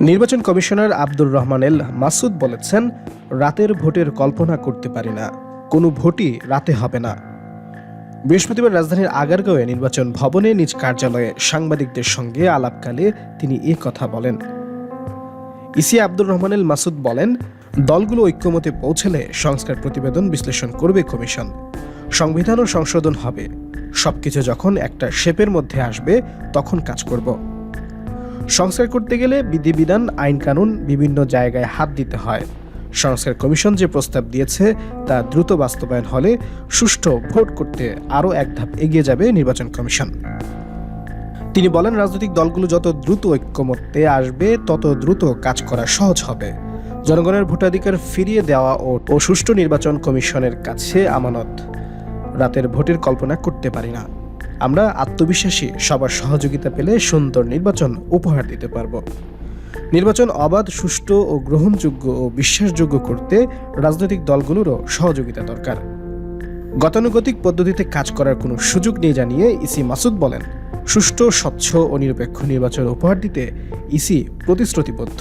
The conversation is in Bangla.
নির্বাচন কমিশনার আব্দুর রহমান এল মাসুদ বলেছেন, রাতের ভোটের কল্পনা করতে পারি না। কোনো ভোটই রাতে হবে না। বৃহস্পতিবার রাজধানীর আগারগাঁওয়ে নির্বাচন ভবনে নিজ কার্যালয়ে সাংবাদিকদের সঙ্গে আলাপকালে তিনি এ কথা বলেন। ইসি আব্দুর রহমান এল মাসুদ বলেন, দলগুলো ঐক্যমতে পৌঁছলে সংস্কার প্রতিবেদন বিশ্লেষণ করবে কমিশন। সংবিধানও সংশোধন হবে। সবকিছু যখন একটা শেপের মধ্যে আসবে, তখন কাজ করব। সংস্কার করতে গেলে বিধিবিধান আইন কানুন বিভিন্ন জায়গায় হাত দিতে হয়। সংস্কার কমিশন যে প্রস্তাব দিয়েছে, তা দ্রুত বাস্তবায়ন হলে সুষ্ঠু ভোট করতে আরও এক ধাপ এগিয়ে যাবে নির্বাচন কমিশন। তিনি বলেন, রাজনৈতিক দলগুলো যত দ্রুত ঐক্যমত্যে আসবে, তত দ্রুত কাজ করা সহজ হবে। জনগণের ভোটাধিকার ফিরিয়ে দেওয়া ও সুষ্ঠু নির্বাচন কমিশনের কাছে আমানত। রাতের ভোটের কল্পনা করতে পারি না। আমরা আত্মবিশ্বাসী, সবার সহযোগিতা পেলে সুন্দর নির্বাচন উপহার দিতে পারব। নির্বাচন অবাধ, সুষ্ঠু ও গ্রহণযোগ্য ও বিশ্বাসযোগ্য করতে রাজনৈতিক দলগুলোরও সহযোগিতা দরকার। গতানুগতিক পদ্ধতিতে কাজ করার কোনো সুযোগ নেই জানিয়ে ইসি মাসুদ বলেন, সুষ্ঠু, স্বচ্ছ ও নিরপেক্ষ নির্বাচন উপহার দিতে ইসি প্রতিশ্রুতিবদ্ধ।